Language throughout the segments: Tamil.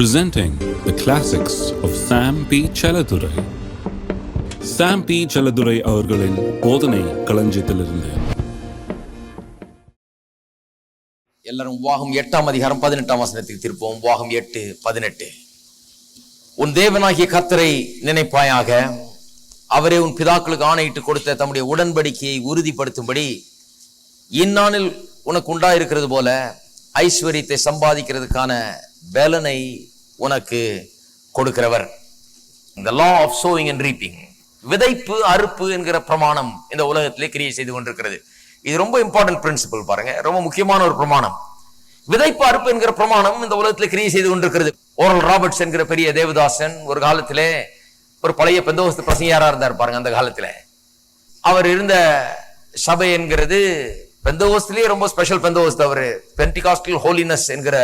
presenting the classics of Sam P. Chaladurai. Sam P Chelladurai அவர்களின் போதனை களஞ்சியத்திலிருந்து எல்லாரும் வாகம் எட்டாம் அதிகாரம் பதினெட்டாம் வசனத்துக்கு திருப்போம் வாகம் எட்டு பதினெட்டு உன் தேவனாகிய கத்தரை நினைப்பாயாக அவரே உன் பிதாக்களுக்கு ஆணையிட்டு கொடுத்த தம்முடைய உடன்படிக்கையை உறுதிப்படுத்தும்படி இந்நாளில் உனக்கு உண்டாயிருக்கிறது போல ஐஸ்வர்யத்தை சம்பாதிக்கிறதுக்கான பலனை உனக்கு கொடுக்கிறவர். இந்த law of sowing and reaping விதைப்பு அறுப்பு என்கிற பிரமாணம் இந்த உலகத்திலே கிரியை செய்து கொண்டிருக்கிறது. இது ரொம்ப இம்பார்ட்டன்ட் பிரின்சிபல் பாருங்க. ரொம்ப முக்கியமான ஒரு பிரமாணம். விதைப்பு அறுப்பு என்கிற பிரமாணம் இந்த உலகத்தில் கிரியை செய்து கொண்டிருக்கிறது. ஓரல் ராபர்ட்ஸ் என்கிற பெரிய தேவதாசன் ஒரு காலத்திலே ஒரு பழைய பெந்தோஸ்து பிரசங்கியாரா இருந்தார் பாருங்க அந்த காலத்துல. அவர் இருந்த சபை என்கிறது பெந்தோஸ்திலேயே ரொம்ப ஸ்பெஷல் பெந்தோஸ்து அவர். பென்டிகாஸ்டல் ஹோலினஸ் என்கிற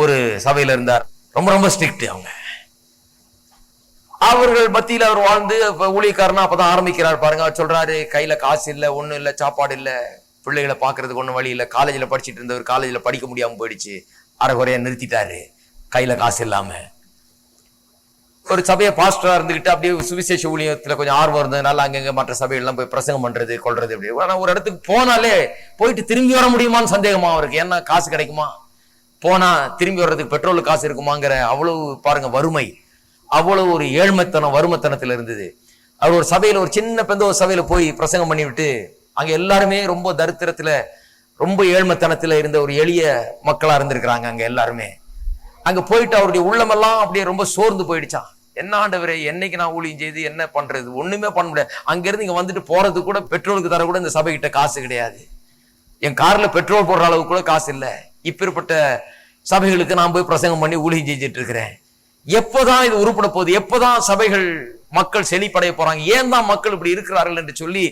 ஒரு சபையில இருந்தார். ரொம்ப ரொம்ப ஸ்ட்ரிக்ட் அவங்க. அவர்கள் மத்தியில் அவர் வாழ்ந்து ஊழியக்காரனா அப்பதான் ஆரம்பிக்கிறார் பாருங்க. அவர் சொல்றாரு கையில காசு இல்லை ஒன்றும் இல்லை சாப்பாடு இல்லை பிள்ளைகளை பார்க்கறதுக்கு ஒன்றும் வழி இல்லை காலேஜில் படிச்சுட்டு இருந்தவர் காலேஜில் படிக்க முடியாமல் போயிடுச்சு. அரைகுறையாக நிறுத்திட்டாரு. கையில காசு இல்லாம. ஒரு சபையை பாஸ்டரா இருந்துகிட்டு அப்படியே சுவிசேஷ ஊழியத்தில் கொஞ்சம் ஆர்வம் இருந்ததுனால அங்கங்க மற்ற சபைகள்லாம் போய் பிரசங்கம் பண்றது கொள்றது அப்படி ஆனால் ஒரு இடத்துக்கு போனாலே போயிட்டு திரும்பி வர முடியுமான்னு சந்தேகமா அவருக்கு. ஏன்னா காசு கிடைக்குமா? போனா திரும்பி வர்றதுக்கு பெட்ரோல் காசு இருக்குமாங்கிற அவ்வளவு பாருங்க வறுமை. அவ்வளவு ஒரு ஏழ்மைத்தனம் வறுமைத்தனத்துல இருந்தது. அவர் ஒரு சபையில ஒரு சின்ன பெந்த ஒரு சபையில போய் பிரசங்கம் பண்ணிவிட்டு அங்கே அங்க எல்லாருமே ரொம்ப தரித்திரத்துல ரொம்ப ஏழ்மைத்தனத்துல இருந்த ஒரு எளிய மக்களா இருந்திருக்கிறாங்க அங்க எல்லாருமே. அங்க போயிட்டு அவருடைய உள்ளமெல்லாம் அப்படியே ரொம்ப சோர்ந்து போயிடுச்சான் என்ன ஆண்டவரே என்னைக்கு நான் ஊழியம் செய்து என்ன பண்றது? ஒண்ணுமே பண்ண முடியாது. அங்கேருந்து இங்கே இங்க வந்துட்டு போறது கூட பெட்ரோலுக்கு தர கூட இந்த சபைகிட்ட காசு கிடையாது. என் கார்ல பெட்ரோல் போடுற அளவுக்கு கூட காசு இல்லை. இப்பேற்பட்ட சபைகளுக்கு நான் போய் பிரசங்கம் பண்ணி ஊழியம் செஞ்சுட்டு இருக்கிறேன். எப்போதான் இது உருப்பட போகுது? எப்போதான் சபைகள் மக்கள் செழிப்படைய போறாங்க? ஏன் தான் மக்கள் இப்படி இருக்கிறார்கள் என்று சொல்லி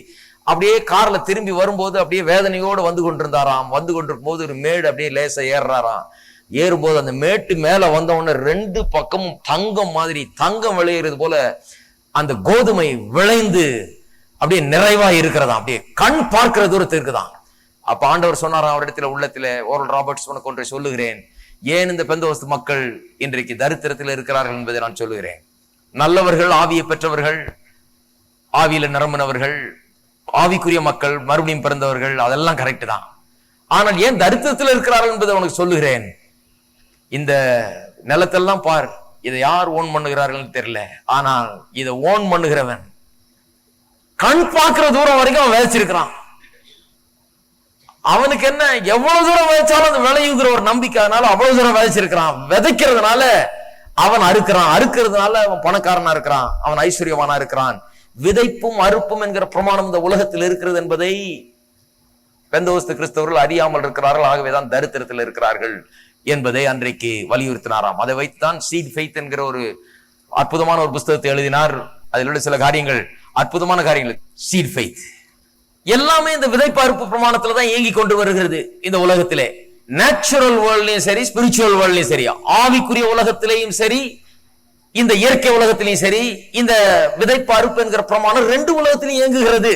அப்படியே கார்ல திரும்பி வரும்போது அப்படியே வேதனையோடு வந்து கொண்டிருந்தாராம். வந்து கொண்டிருக்கும் போது ஒரு மேடு அப்படியே லேசா ஏறுறாராம். ஏறும்போது அந்த மேட்டு மேல வந்த ரெண்டு பக்கமும் தங்கம் மாதிரி தங்கம் விளையிறது போல அந்த கோதுமை விளைந்து அப்படியே நிறைவா இருக்கிறதா அப்படியே கண் பார்க்கிற தூரத்து இருக்குதான் அப்ப ஆண்டவர் சொன்னாராம் அவரிடத்துல உள்ளத்துல ஓரல் ராபர்ட்ஸ் உனக்கு ஒன்றை சொல்லுகிறேன். ஏன் இந்த பெந்தவஸ்து மக்கள் இன்றைக்கு தரித்திரத்தில் இருக்கிறார்கள் என்பதை நான் சொல்லுகிறேன். நல்லவர்கள் ஆவியை பெற்றவர்கள் ஆவியில நிரம்பினவர்கள் ஆவிக்குரிய மக்கள் மறுபடியும் பிறந்தவர்கள் அதெல்லாம் கரெக்ட் தான். ஆனால் ஏன் தரித்திரத்தில் இருக்கிறார்கள் என்பதை உனக்கு சொல்லுகிறேன்? இந்த நிலத்தெல்லாம் பார் இதை யார் ஓன் பண்ணுகிறார்கள் தெரியல. ஆனால் இதை ஓன் பண்ணுகிறவன் கண் பார்க்கிற தூரம் வரைக்கும் அவன் விதைச்சிருக்கிறான். அவனுக்கு என்ன எவ்வளவு தூரம் விதைச்சாலும் அந்த விளையுங்கிற ஒரு நம்பிக்கை அதனால அவ்வளவு தூரம் விதைச்சிருக்கிறான். விதைக்கிறதுனால அவன் அறுக்கிறான். அறுக்கிறதுனால அவன் பணக்காரனா இருக்கிறான். அவன் ஐஸ்வர்யவானா இருக்கிறான். விதைப்பும் அறுப்பும் என்கிற பிரமாணம் இந்த உலகத்தில் இருக்கிறது என்பதை பெந்தோஸ்து கிறிஸ்தவர்கள் அறியாமல் இருக்கிறார்கள். ஆகவேதான் தரித்திரத்தில் இருக்கிறார்கள் என்பதை அன்றைக்கு வலியுறுத்தினாராம். அதை வைத்துதான் சீட் ஃபெய்த் என்கிற ஒரு அற்புதமான ஒரு புஸ்தகத்தை எழுதினார். அதில் உள்ள சில காரியங்கள் அற்புதமான காரியங்கள். Seed faith. எல்லாமே இந்த விதைப்பார்ப்பு பிரமாணத்துல தான் இயங்கி கொண்டு வருகிறது இந்த உலகத்திலே. நேச்சுரல் வேர்ல்ட்லயும் சரி ஸ்பிரிச்சுவல் வேர்ல்ட்லயும் சரி ஆவிக்குரிய உலகத்திலையும் சரி இந்த இயற்கை உலகத்திலையும் சரி இந்த விதைப்பார்ப்பு என்கிற பிரமாணம் ரெண்டு உலகத்திலையும் இயங்குகிறது.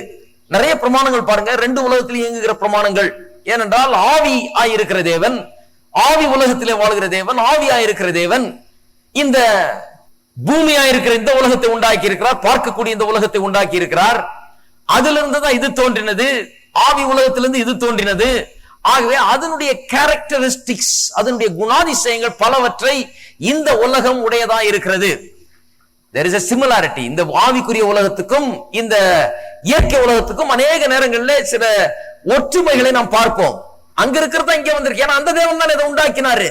நிறைய பிரமாணங்கள் பாருங்க ரெண்டு உலகத்திலையும் இயங்குகிற பிரமாணங்கள். ஏனென்றால் ஆவி ஆயிருக்கிற தேவன் ஆவி உலகத்திலே வாழ்கிற தேவன் ஆவி ஆயிருக்கிற தேவன் இந்த பூமியா இருக்கிற இந்த உலகத்தை உண்டாக்கி இருக்கிறார் பார்க்கக்கூடிய இந்த உலகத்தை உண்டாக்கி இருக்கிறார் அதிலிருந்து தான் இது தோன்றினது. ஆவி உலகத்திலிருந்து இது தோன்றினது. ஆகவே அதனுடைய கேரக்டரிஸ்டிக்ஸ் அதனுடைய குணாதிசயங்கள் பலவற்றை இந்த உலகம் உடையதா இருக்கிறது. தெர் இஸ் அ சிமிலாரிட்டி இந்த ஆவிக்குரிய உலகத்துக்கும் இந்த இயற்கை உலகத்துக்கும் அநேக நேரங்களில் சில ஒற்றுமைகளை நாம் பார்ப்போம். அங்க இருக்கிறதா இங்க வந்திருக்கு. ஏன்னா அந்த தேவன் தான் இதை உண்டாக்கினாரு.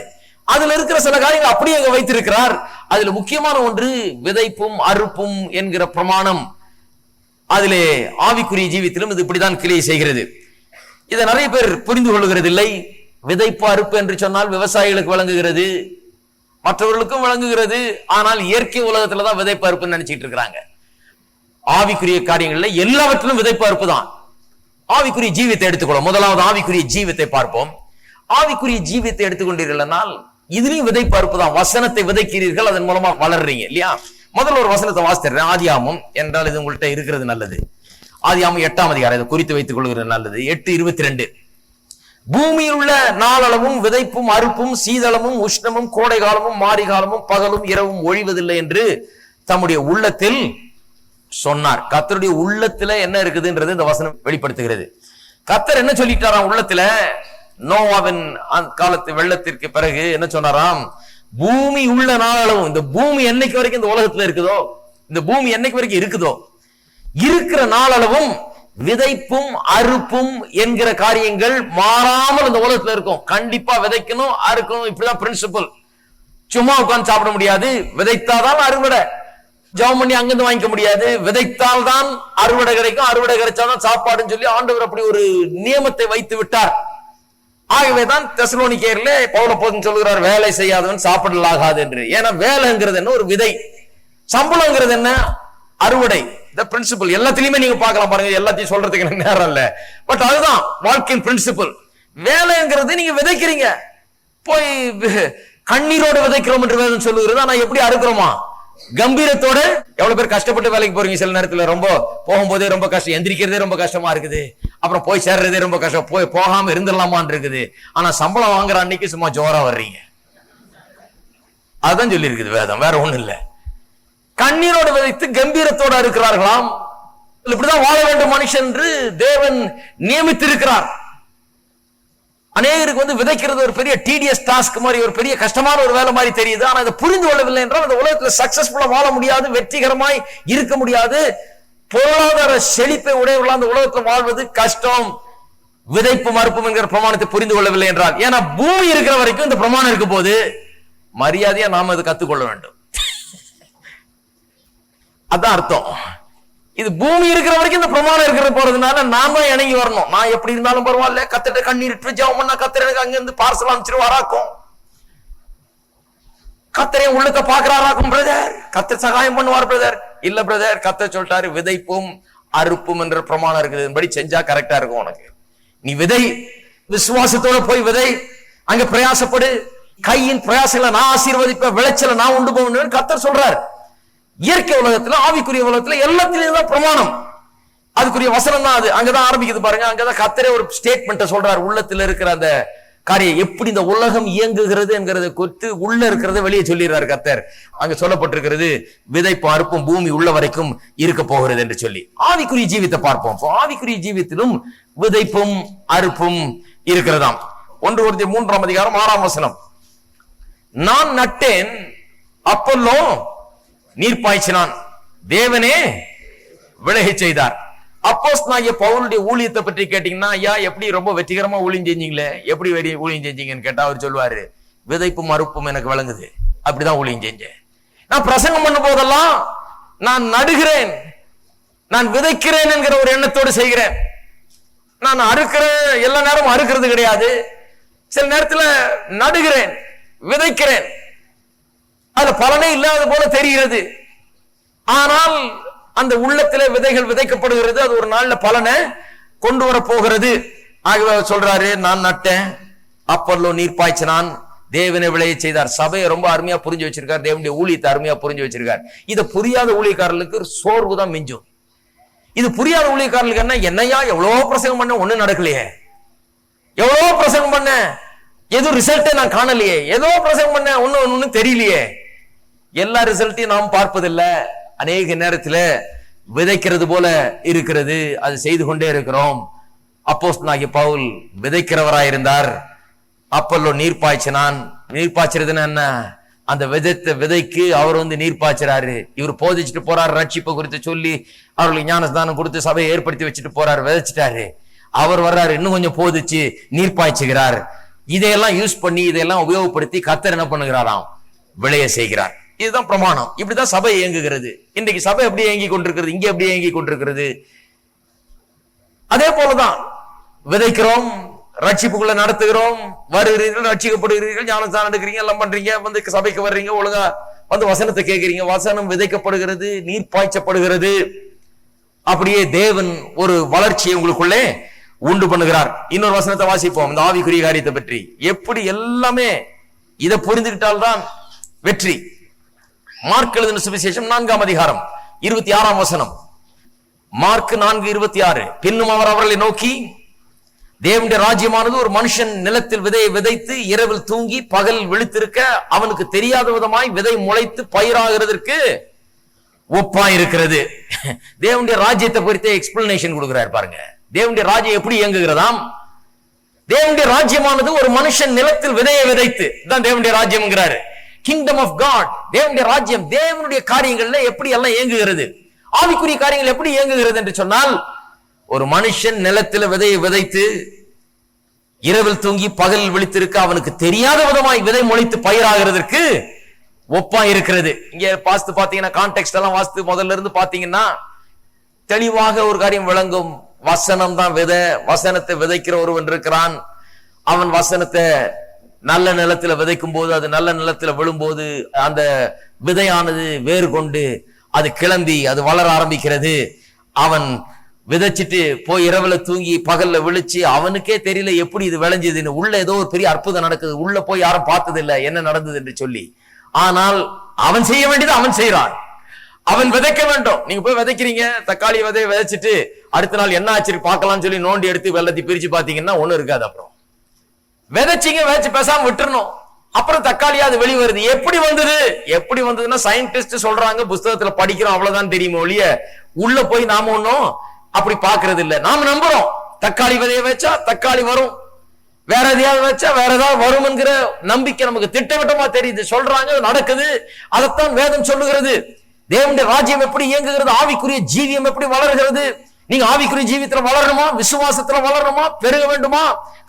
அதுல இருக்கிற சில காரியங்கள் அப்படியே அங்க வைத்திருக்கிறார். அதுல முக்கியமான ஒன்று விதைப்பும் அறுப்பும் என்கிற பிரமாணம். அதிலே ஆவிக்குரிய ஜீவித்திலும் இது இப்படிதான் கிளியை செய்கிறது. இதை நிறைய பேர் புரிந்து கொள்ளுகிறது இல்லை விதைப்பு அறுப்பு என்று சொன்னால் விவசாயிகளுக்கு வழங்குகிறது. மற்றவர்களுக்கும் வழங்குகிறது. ஆனால் இயற்கை உலகத்துல தான் விதைப்பு அறுப்புன்னு நினைச்சிட்டு இருக்கிறாங்க. ஆவிக்குரிய காரியங்கள்ல எல்லாவற்றிலும் விதைப்பு அறுப்பு தான். ஆவிக்குரிய ஜீவித்தை எடுத்துக்கொள்ளும் முதலாவது ஆவிக்குரிய ஜீவத்தை பார்ப்போம். ஆவிக்குரிய ஜீவித்தை எடுத்துக்கொண்டீர்கள் இதுலயும் விதைப்பு அறுப்பு தான். வசனத்தை விதைக்கிறீர்கள் அதன் மூலமா வளர்றீங்க இல்லையா? முதல்ல ஒரு வசனத்தை வாசித்துறேன் ஆதியாமம் என்றால் இது உங்கள்கிட்ட இருக்கிறது நல்லது. ஆதியாமம் எட்டாம் அதிகாரம் இதை குறித்து வைத்துக் கொள்கிறது நல்லது. எட்டு இருபத்தி ரெண்டு பூமியில் உள்ள நாளளவும் விதைப்பும் அறுப்பும் சீதளமும் உஷ்ணமும் கோடை காலமும் மாரி காலமும் பகலும் இரவும் ஒழிவதில்லை என்று தம்முடைய உள்ளத்தில் சொன்னார். கத்தருடைய உள்ளத்துல என்ன இருக்குதுன்றது இந்த வசனம் வெளிப்படுத்துகிறது. கத்தர் என்ன சொல்லிட்டாராம் உள்ளத்துல? நோவாவின் காலத்து வெள்ளத்திற்கு பிறகு என்ன சொன்னாராம்? பூமி உள்ள நாளளவும் இந்த பூமி என்னைக்கு வரைக்கும் இந்த உலகத்துல இருக்குதோ இந்த பூமி என்னைக்கு வரைக்கும் இருக்குதோ இருக்கிற நாளளவும் விதைப்பும் அறுப்பும் என்கிற காரியங்கள் மாறாமல் இந்த உலகத்துல இருக்கும். கண்டிப்பா விதைக்கணும் அறுக்கணும் இப்படிதான் பிரின்சிபல் சும்மா உட்காந்து சாப்பிட முடியாது. விதைத்தாதான் அறுவடை. ஜெபம் பண்ணி அங்கிருந்து வாங்கிக்க முடியாது. விதைத்தால் தான் அறுவடை கிடைக்கும். அறுவடை கிடைச்சாதான் சாப்பாடுன்னு சொல்லி ஆண்டவர் அப்படி ஒரு நியமத்தை வைத்து விட்டார். ஆகவே தான் தெசலோனிக்கேரில் பவுல போதும் சொல்கிறார் வேலை செய்யாதவன் சாப்பிடலாகாது என்று. ஏன்னா வேலைங்கிறது என்ன? ஒரு விதை. சம்பளங்கிறது என்ன? அறுவடை. இந்த பிரின்சிபல் எல்லாத்திலையுமே நீங்க பார்க்கலாம் பாருங்க. எல்லாத்தையும் சொல்றதுக்கு எனக்கு நேரம் இல்ல. பட் அதுதான் வாழ்க்கையின் பிரின்சிபல் வேலைங்கிறது நீங்க விதைக்கிறீங்க. போய் கண்ணீரோடு கண்ணீரோட விதைக்கிறோம் என்று வேதம் சொல்லுகிறது. ஆனா எப்படி அறுக்கிறோமா? கம்பீரத்தோட எவ்வளவு பேர் கஷ்டப்பட்டு வேலைக்கு போறீங்க சில நேரத்துல? ரொம்ப போகும்போதே ரொம்ப கஷ்டம் எந்திரிக்கிறதே ரொம்ப கஷ்டமா இருக்குது. அப்புறம் போய் சேர்றதே ரொம்ப கஷ்டம். போய் போகாம இருந்துடலாமான்னு இருக்குது ஆனா சம்பளம் வாங்குற அன்னைக்கு சும்மா ஜோரா வர்றீங்க. அதுதான் சொல்லி இருக்குது வேதம். வேற ஒண்ணும் இல்ல. கண்ணீரோட விதைத்து கம்பீரத்தோட இருக்கிறார்களாம். இப்படிதான் வாழ வேண்டும் மனுஷன் என்று தேவன் நியமித்திருக்கிறார். அநேகருக்கு வந்து விதைக்கிறது ஒரு பெரிய டிடிஎஸ் டாஸ்க் மாதிரி ஒரு பெரிய கஷ்டமான ஒரு வேலை மாதிரி தெரியுது. ஆனா அதை புரிந்து கொள்ளவில்லை என்றால் அந்த உலகத்துல சக்சஸ்ஃபுல்லா வாழ முடியாது வெற்றிகரமாய் இருக்க முடியாது. பொருளாதார செழிப்பை உடையவர்களா அந்த உலகத்தில் வாழ்வது கஷ்டம். விதைப்பு மறுப்பும் என்கிற பிரமாணத்தை புரிந்து கொள்ளவில்லை என்றால் ஏன்னா பூமி இருக்கிற வரைக்கும் இந்த பிரமாணம் இருக்க போது மரியாதையா நாம அதை கத்துக்கொள்ள வேண்டும். அதான் அர்த்தம். இது பூமி இருக்கிற வரைக்கும் இந்த பிரமாணம் இருக்கிற போறதுனால நாம இணங்கி வரணும். நான் எப்படி இருந்தாலும் பரவாயில்ல கத்துட்டு கண்ணீர் இட்டு ஜெபம் பண்ணா கத்திர எனக்கு அங்க இருந்து பார்சல் அனுப்பிச்சிட்டு வராக்கும் கத்தரை உள்ளத்தை பாக்குறாராக்கும் பிரதர் கத்திர சகாயம் பண்ணுவார் பிரதர் இல்ல பிரதர் கத்தர் சொல்லிட்டாரு விதைப்பும் அறுப்பும் என்ற பிரமாணம் இருக்குதுபடி செஞ்சா கரெக்டா இருக்கும் உனக்கு. நீ விதை விசுவாசத்தோட போய் விதை அங்க பிரயாசப்படு. கையின் பிரயாசங்களை நான் ஆசீர்வதிப்ப விளைச்சலை நான் உண்டு போவேன் கத்தர் சொல்றாரு. இயற்கை உலகத்துல ஆவிக்குரிய உலகத்துல எல்லாத்திலையும் தான் பிரமாணம். அதுக்குரிய வசனம் தான் அது. அங்கதான் ஆரம்பிக்குது பாருங்க. அங்கதான் கத்தரே ஒரு ஸ்டேட்மெண்ட் சொல்றாரு. உள்ளத்துல இருக்கிற அந்த காரியம் எப்படி இந்த உலகம் இயங்குகிறது என்கிறத குறித்து உள்ள இருக்கிறத வெளியே சொல்லிடுறார் கத்தர் அங்க சொல்லப்பட்டிருக்கிறது விதைப்பு அறுப்பும் பூமி உள்ள வரைக்கும் இருக்க போகிறது என்று சொல்லி. ஆவிக்குரிய ஜீவித்தை பார்ப்போம். ஆவிக்குரிய ஜீவித்திலும் விதைப்பும் அறுப்பும் இருக்கிறதாம். ஒன்று ஒருத்தி மூன்றாம் அதிகாரம் ஆறாம் வசனம். நான் நட்டேன் அப்பல்லோ நீர் பாய்ச்சினான். தேவனே விலகி செய்தார். அப்போஸ் நாங்க பவுலுடைய ஊழியத்தை பற்றி கேட்டீங்கன்னா ஐயா எப்படி ரொம்ப வெற்றிகரமா ஊழியம் செஞ்சீங்களே? எப்படி வெறி ஊழியம் செஞ்சீங்கன்னு கேட்டா அவர் சொல்லுவாரு விதைப்பும் மறுப்பும் எனக்கு விளங்குது. அப்படிதான் ஊழியம் செஞ்சேன். நான் பிரசங்கம் பண்ணும் போதெல்லாம் நான் நடுகிறேன். நான் விதைக்கிறேன் என்கிற ஒரு எண்ணத்தோடு செய்கிறேன். நான் அறுக்கிற எல்லா நேரமும் அறுக்கிறது கிடையாது. சில நேரத்தில் நடுகிறேன் விதைக்கிறேன். அது பலனே இல்லாத போல தெரிகிறது. ஆனால் அந்த உள்ளத்துல விதைகள் விதைக்கப்படுகிறது. அது ஒரு நாள்ல பலனை கொண்டு வர போகிறது. ஆகவே சொல்றாரு நான் நட்டேன். அப்பல்லோ நீர் பாய்ச்சினான். தேவனை விளைய செய்தார். சபையை ரொம்ப அருமையா புரிஞ்சு வச்சிருக்கார். தேவனுடைய ஊழியத்தை அருமையா புரிஞ்சு வச்சிருக்கார். இதை புரியாத ஊழியக்காரர்களுக்கு சோர்வு தான் மிஞ்சும். இது புரியாத ஊழியக்காரர்களுக்கு என்ன? என்னையா எவ்வளவோ பிரசங்கம் பண்ண ஒண்ணும் நடக்கலையே. எவ்வளவோ பிரசங்கம் பண்ண எதுவும் ரிசல்ட்டே நான் காணலையே. ஏதோ பிரசங்கம் பண்ண ஒண்ணு ஒண்ணு தெரியலையே. எல்லா ரிசல்ட்டையும் நாம் பார்ப்பதில்லை. அநேக நேரத்தில் விதைக்கிறது போல இருக்கிறது. அது செய்து கொண்டே இருக்கிறோம். அப்போஸ் நாகி பவுல் விதைக்கிறவராயிருந்தார். அப்பல்லோ நீர் பாய்ச்சினான். நீர் பாய்ச்சறதுன்னா என்ன? அந்த விதைத்த விதைக்கு அவர் வந்து நீர் பாய்ச்சறாரு. இவர் போதிச்சுட்டு போறாரு ரட்சிப்பை குறித்து சொல்லி அவர்களுக்கு ஞானஸ்தானம் கொடுத்து சபையை ஏற்படுத்தி வச்சுட்டு போறாரு விதைச்சிட்டாரு. அவர் வர்றாரு இன்னும் கொஞ்சம் போதிச்சு நீர் பாய்ச்சுகிறார். இதையெல்லாம் யூஸ் பண்ணி இதையெல்லாம் உபயோகப்படுத்தி கத்தர் என்ன பண்ணுகிறாராம்? விளைய செய்கிறார். இதுதான் பிரமாணம். இப்படிதான் சபை இயங்குகிறது. இன்றைக்கு சபை எப்படி இயங்கி கொண்டிருக்கிறது? இங்கே எப்படி இயங்கி கொண்டிருக்கிறது? அதே போலதான் விதைக்கிறோம் ரட்சிப்புக்குள்ள நடத்துகிறோம் வருகிறீர்கள் ரட்சிக்கப்படுகிறீர்கள் ஞானஸ்தானம் எடுக்கிறீங்க எல்லாம் பண்றீங்க வந்து சபைக்கு வர்றீங்க ஒழுங்கா வந்து வசனத்தை கேட்கிறீங்க வசனம் விதைக்கப்படுகிறது நீர் பாய்ச்சப்படுகிறது. அப்படியே தேவன் ஒரு வளர்ச்சியை உங்களுக்குள்ளே உண்டு பண்ணுகிறார். இன்னொரு வசனத்தை வாசிப்போம். இந்த ஆவிக்குரிய காரியத்தை பற்றி. எப்படி எல்லாமே இதை புரிந்துகிட்டால்தான் வெற்றி. மார்க் எழுதின சுவிசேஷம் நான்காம் அதிகாரம் இருபத்தி ஆறாம் வசனம். மார்க் நான்கு இருபத்தி ஆறு பின்னும் அவர் அவர்களை நோக்கி தேவனுடைய ராஜ்யமானது ஒரு மனுஷன் நிலத்தில் விதையை விதைத்து இரவில் தூங்கி பகல் விழித்திருக்க அவனுக்கு தெரியாத விதமாய் விதை முளைத்து பயிராகிறதற்கு ஒப்பா இருக்கிறது. தேவனுடைய ராஜ்யத்தை குறித்த எக்ஸ்பிளனேஷன் கொடுக்கிறார் பாருங்க. தேவனுடைய ராஜ்யம் எப்படி இயங்குகிறதாம்? தேவனுடைய ராஜ்யமானது ஒரு மனுஷன் நிலத்தில் விதையை விதைத்து தான் தேவனுடைய ராஜ்யம்ங்கிறாரு. கிங்டம் ஆஃப் காட் தேவனுடைய ராஜ்யம் தேவனுடைய காரியங்கள்ல எப்படி எல்லாம் இயங்குகிறது? ஆவிக்குரிய காரியங்கள் எப்படி இயங்குகிறது என்று சொன்னால் ஒரு மனுஷன் நிலத்தில் விதையை விதைத்து இரவில் தூங்கி பகல் விழித்திருக்க அவனுக்கு தெரியாத விதமாய் விதை முளைத்து பயிராகிறதற்கு ஒப்பா இருக்கிறது. இங்க பாஸ்து பாத்தீங்கன்னா கான்டெக்ட் எல்லாம் வாஸ்து முதல்ல இருந்து பாத்தீங்கன்னா தெளிவாக ஒரு காரியம் விளங்கும். வசனம் தான் விதை. வசனத்தை விதைக்கிற ஒருவன் இருக்கிறான். அவன் வசனத்தை நல்ல நிலத்துல விதைக்கும் போது அது நல்ல நிலத்துல விழும்போது அந்த விதையானது வேறு கொண்டு அது கிளம்பி அது வளர ஆரம்பிக்கிறது. அவன் விதைச்சிட்டு போய் இரவுல தூங்கி பகல்ல விழிச்சு அவனுக்கே தெரியல எப்படி இது விளைஞ்சதுன்னு. உள்ள ஏதோ ஒரு பெரிய அற்புதம் நடக்குது. உள்ள போய் யாரும் பார்த்ததில்லை. என்ன நடந்தது என்று சொல்லி. ஆனால் அவன் செய்ய வேண்டியது அவன் செய்யறான் அவன் விதைக்க வேண்டும். நீங்க போய் விதைக்கிறீங்க தக்காளி விதைய விதைச்சிட்டு அடுத்த நாள் என்ன ஆச்சு பார்க்கலாம்னு சொல்லி நோண்டி எடுத்து வெள்ளத்தை பிரிச்சு பாத்தீங்கன்னா ஒண்ணும் இருக்காது அப்புறம். விதைச்சிங்க விதைச்சு பேசாம விட்டுறணும். அப்புறம் தக்காளியா அது வெளி வருது. எப்படி வந்தது? எப்படி வந்ததுன்னா சயின்டிஸ்ட் சொல்றாங்க புஸ்தகத்துல படிக்கிறோம் அவ்வளவுதான் தெரியுமே ஒழிய உள்ள போய் நாம ஒன்னும் அப்படி பாக்குறது இல்ல. நாம நம்புறோம். தக்காளி விதைய வச்சா தக்காளி வரும். வேற எதையாவது வச்சா வேற ஏதாவது வரும் நம்பிக்கை நமக்கு திட்டவட்டமா தெரியுது. சொல்றாங்க நடக்குது. அதைத்தான் வேதம் சொல்லுகிறது. தேவனுடைய ராஜ்யம் எப்படி இயங்குகிறது? ஆவிக்குரிய ஜீவியம் எப்படி வளர்கிறது? நீங்க ஆவிக்குரிய ஜீவித்துல வளரணுமா? விசுவாசத்துல வளரணுமா? பெருக வேண்டுமா?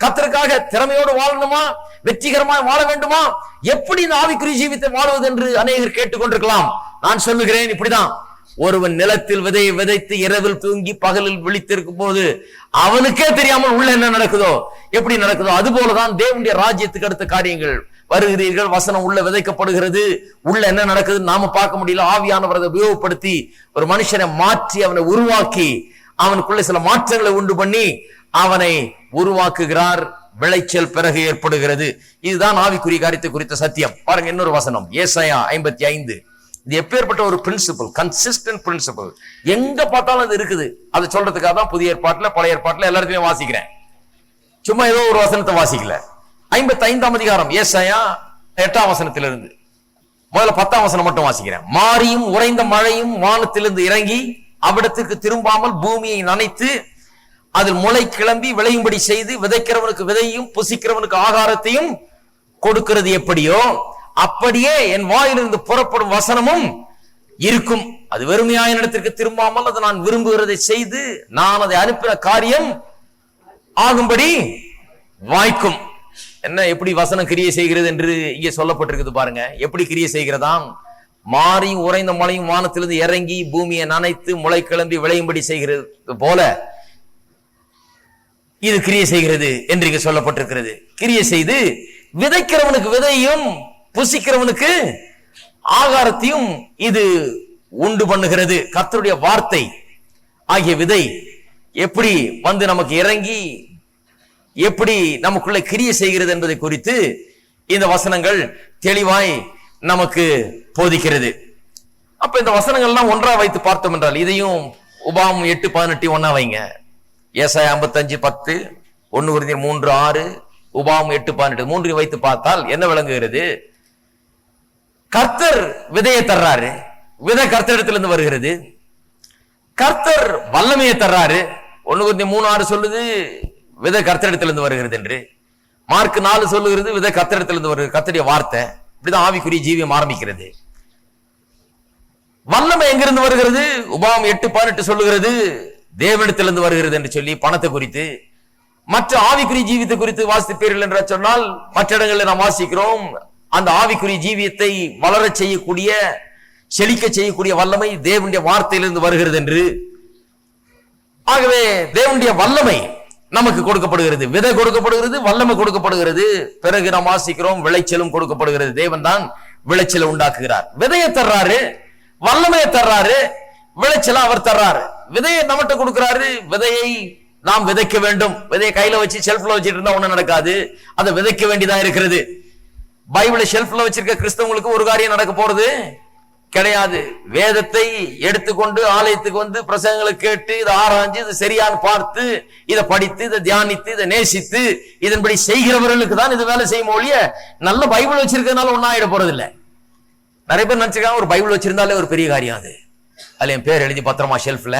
கத்தருக்காக திறமையோடு வாழணுமா? வெற்றிகரமா வாழ வேண்டுமா? எப்படி இந்த ஆவிக்குரிய ஜீவித்தை வாழ்வது என்று அநேகர் கேட்டுக்கொண்டிருக்கலாம். நான் சொல்லுகிறேன் இப்படிதான். ஒருவன் நிலத்தில் விதையை விதைத்து இரவில் தூங்கி பகலில் விழித்திருக்கும் போது அவனுக்கே தெரியாமல் உள்ள என்ன நடக்குதோ? எப்படி நடக்குதோ? அது போலதான் தேவனுடைய ராஜ்யத்துக்கு அடுத்த காரியங்கள். வருகிறீர்கள் வசனம் உள்ள விதைக்கப்படுகிறது. உள்ள என்ன நடக்குதுன்னு நாம பார்க்க முடியல. ஆவியானவர் அதை உபயோகப்படுத்தி ஒரு மனுஷனை மாற்றி அவனை உருவாக்கி அவனுக்குள்ள சில மாற்றங்களை உண்டு பண்ணி அவனை உருவாக்குகிறார். விளைச்சல் பிறகு ஏற்படுகிறது. இதுதான் ஆவிக்குரிய காரியத்தை குறித்த சத்தியம். பாருங்க இன்னொரு வசனம். ஏசாயா ஐம்பத்தி ஐந்து. இது எப்பேற்பட்ட ஒரு பிரின்சிபல் கன்சிஸ்டன்ட் பிரின்சிபல் எங்க பார்த்தாலும் அது இருக்குது. அதை சொல்றதுக்காக தான் புதிய ஏற்பாட்டுல பழைய ஏற்பாட்டுல எல்லாத்தையும் வாசிக்கிறேன். சும்மா ஏதோ ஒரு வசனத்தை வாசிக்கல. ஐம்பத்தி ஐந்தாம் அதிகாரம் ஏசாயா எட்டாம் வசனத்திலிருந்து. முதல்ல பத்தாம் வசனம் மட்டும் வாசிக்கிறேன். மாறியும் உறைந்த மழையும் வானத்திலிருந்து இறங்கி அவ்விடத்திற்கு திரும்பாமல் பூமியை நனைத்து அதில் முளை கிளம்பி விளையும்படி செய்து விதைக்கிறவனுக்கு விதையும் புசிக்கிறவனுக்கு ஆகாரத்தையும் கொடுக்கிறது எப்படியோ அப்படியே என் வாயிலிருந்து புறப்படும் வசனமும் இருக்கும். அது வெறுமையாய இடத்திற்கு திரும்பாமல் அது நான் விரும்புகிறதை செய்து நான் அதை அனுப்பின காரியம் ஆகும்படி வாய்க்கும். என்ன எப்படி வசனம் கிரியை செய்கிறது என்று இங்கே சொல்லப்பட்டிருக்குது பாருங்க. எப்படி கிரியை செய்கிறதாம்? மாறியும் உறைந்த மழையும் வானத்திலிருந்து இறங்கி பூமியை நனைத்து முளை கிளம்பி விளையும்படி செய்கிறது போல இது கிரியை செய்கிறது என்று இங்கு சொல்லப்பட்டிருக்கிறது. கிரியை செய்து விதைக்கிறவனுக்கு விதையும் புசிக்கிறவனுக்கு ஆகாரத்தையும் இது உண்டு பண்ணுகிறது. கத்தருடைய வார்த்தை ஆகிய விதை எப்படி வந்து நமக்கு இறங்கி எப்படி நமக்குள்ள கிரியை செய்கிறது என்பதை குறித்து இந்த வசனங்கள் தெளிவாய் நமக்கு போதிக்கிறது. அப்ப இந்த வசனங்கள்லாம் ஒன்றா வைத்து பார்த்தோம் என்றால் இதையும் உபாம் எட்டு பதினெட்டு ஒன்னா வைங்க. ஏசாய ஐம்பத்தஞ்சு பத்து ஒன்னு உறுதி மூன்று ஆறு உபாம் எட்டு பதினெட்டு மூன்று வைத்து பார்த்தால் என்ன விளங்குகிறது? கர்த்தர் விதையை தர்றாரு. விதை கர்த்தரிடத்திலிருந்து வருகிறது. கர்த்தர் வல்லமையை தர்றாரு. ஒன்னு கொஞ்சம் மூணு ஆறு சொல்லுது விதை கர்த்தரிடத்திலிருந்து வருகிறது என்று. மார்க் நாலு சொல்லுகிறது விதை கர்த்தரிடத்திலிருந்து வருகிறது. கர்த்தருடைய வார்த்தை. இப்படிதான் ஆவிக்குரிய ஜீவியம் ஆரம்பிக்கிறது. வல்லமை எங்கிருந்து வருகிறது? உபாம் எட்டு பதினெட்டு சொல்லுகிறது தேவனிடத்திலிருந்து வருகிறது என்று சொல்லி பணத்தை குறித்து. மற்ற ஆவிக்குரிய ஜீவியத்தை குறித்து வாசிப்பீர்கள் என்று சொன்னால் மற்ற இடங்களில் நாம் வாசிக்கிறோம் அந்த ஆவிக்குரிய ஜீவியத்தை வளர செய்யக்கூடிய செழிக்க செய்யக்கூடிய வல்லமை தேவனுடைய வார்த்தையிலிருந்து வருகிறது என்று. ஆகவே தேவனுடைய வல்லமை நமக்கு கொடுக்கப்படுகிறது. விதை கொடுக்கப்படுகிறது வல்லமை கொடுக்கப்படுகிறது. பிறகு நாம் வாசிக்கிறோம் விளைச்சலும் கொடுக்கப்படுகிறது. தேவன் தான் விளைச்சலை உண்டாக்குகிறார். விதையை தர்றாரு வல்லமையை தர்றாரு விளைச்சலை அவர் தர்றாரு. விதையை நம்மகிட்ட கொடுக்கிறாரு விதையை நாம் விதைக்க வேண்டும். விதையை கையில வச்சு ஷெல்ஃப்ல வச்சுட்டு இருந்தா ஒண்ணும் நடக்காது. அதை விதைக்க வேண்டியதா இருக்கிறது. பைபிளை ஷெல்ஃப்ல வச்சிருக்க கிறிஸ்தவங்களுக்கு ஒரு காரியம் நடக்க போறது? கிடையாது. வேதத்தை எடுத்துக்கொண்டு ஆலயத்துக்கு வந்து பிரசங்களை கேட்டு இதை ஆராய்ஞ்சு இது சரியான்னு பார்த்து இதை படித்து இதை தியானித்து இதை நேசித்து இதன்படி செய்கிறவர்களுக்கு தான் இது வேலை செய்யும் ஒழிய நல்ல பைபிள் வச்சிருக்கிறதுனால ஒன்றும் ஆகிட போறது நிறைய பேர் நினைச்சிருக்காங்க ஒரு பைபிள் வச்சிருந்தாலே ஒரு பெரிய காரியம் அது. அதில் என் பேர் எழுதி பத்திரமா ஷெல்ஃப்ல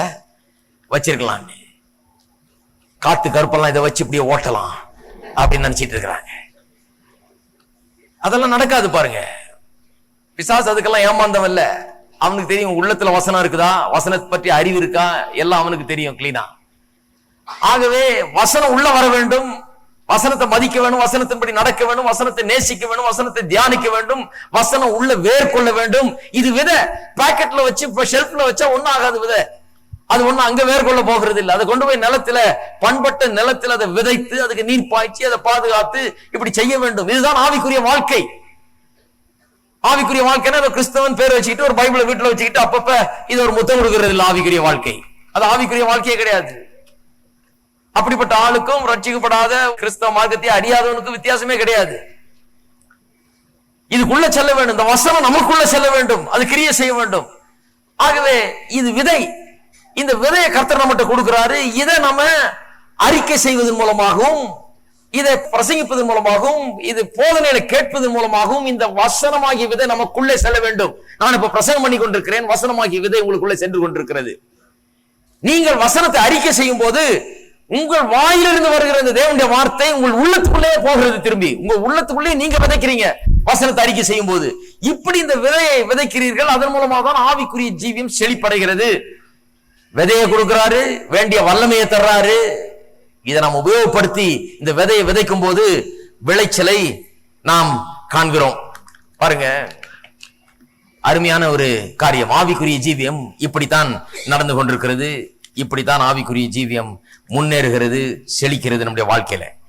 வச்சிருக்கலாம்னு. காத்து கருப்பெல்லாம் இதை வச்சு இப்படியே ஓட்டலாம் அப்படின்னு நினச்சிட்டு இருக்கிறாங்க. அதெல்லாம் நடக்காது பாருங்க. பிசாசு அதுக்கெல்லாம் ஏமாந்தவன் இல்ல அவனுக்கு தெரியும் உள்ளத்துல வசனம் இருக்குதா? வசனத்தை பற்றி அறிவு இருக்கா? எல்லாம் அவனுக்கு தெரியும் கிளீனா ஆகவே வசனம் உள்ள வர வேண்டும். வசனத்தை மதிக்க வேணும் வசனத்தின்படி நடக்க வேண்டும் வசனத்தை நேசிக்க வேண்டும் வசனத்தை தியானிக்க வேண்டும். வசனம் உள்ள வேர்கொள்ள வேண்டும். இது விதை. பாக்கெட்ல வச்சு ஷெல்ஃப்ல வச்சா ஒன்னும் ஆகாது விதை. அது ஒண்ணு அங்க வேர்கொள்ள போகிறது இல்லை. அதை கொண்டு போய் நிலத்துல பண்பட்ட நிலத்தில் அதை விதைத்து அதுக்கு நீர் பாய்ச்சி அதை பாதுகாத்து இப்படி செய்ய வேண்டும். இதுதான் ஆவிக்குரிய வாழ்க்கை. ஆவிக்குரிய வாழ்க்கைன்னா கிறிஸ்தவன் பேர் வச்சுக்கிட்டு ஒரு பைபிளை வீட்டுல வச்சுக்கிட்டு அப்பப்ப இது ஒரு முத்தம் கொடுக்கறது இல்லை ஆவிக்குரிய வாழ்க்கை. அது ஆவிக்குரிய வாழ்க்கையே கிடையாது. அப்படிப்பட்ட ஆளுக்கும் ரட்சிக்கப்படாத கிறிஸ்தவ மார்க்கத்தை அறியாதவனுக்கும் வித்தியாசமே கிடையாது. இதுக்குள்ள செல்ல வேண்டும். இந்த வசனம் நமக்குள்ள செல்ல வேண்டும். அது கிரிய செய்ய வேண்டும். ஆகவே இது விதை. இந்த விதையை கர்த்தர் நம்மகிட்ட கொடுக்கிறாரு. இதை நம்ம அறிக்கை செய்வதன் மூலமாகவும் இதை பிரசங்கிப்பதன் மூலமாகவும் இது போதனையில கேட்பதன் மூலமாகவும் இந்த வசனமாகிய விதை நமக்குள்ளே செல்ல வேண்டும். நான் இப்ப பிரசங்கம் பண்ணி கொண்டிருக்கிறேன் வசனமாகிய விதை உங்களுக்குள்ளே சென்று கொண்டிருக்கிறது. நீங்கள் வசனத்தை அறிக்கை செய்யும் போது உங்கள் வாயிலிருந்து வருகிற இந்த தேவனுடைய வார்த்தை உங்கள் உள்ளத்துக்குள்ளே போகிறது திரும்பி. உங்க உள்ளத்துக்குள்ளே நீங்க விதைக்கிறீங்க வசனத்தை அறிக்கை செய்யும் போது இப்படி இந்த விதையை விதைக்கிறீர்கள் அதன் மூலமாக தான் ஆவிக்குரிய ஜீவியம் செழிப்படைகிறது. விதையை கொடுக்கிறாரு வேண்டிய வல்லமையை தர்றாரு இதை நாம் உபயோகப்படுத்தி இந்த விதையை விதைக்கும் போது விளைச்சலை நாம் காண்கிறோம். பாருங்க. அருமையான ஒரு காரியம். ஆவிக்குரிய ஜீவியம் இப்படித்தான் நடந்து கொண்டிருக்கிறது. இப்படித்தான் ஆவிக்குரிய ஜீவியம் முன்னேறுகிறது செழிக்கிறது நம்முடைய வாழ்க்கையில.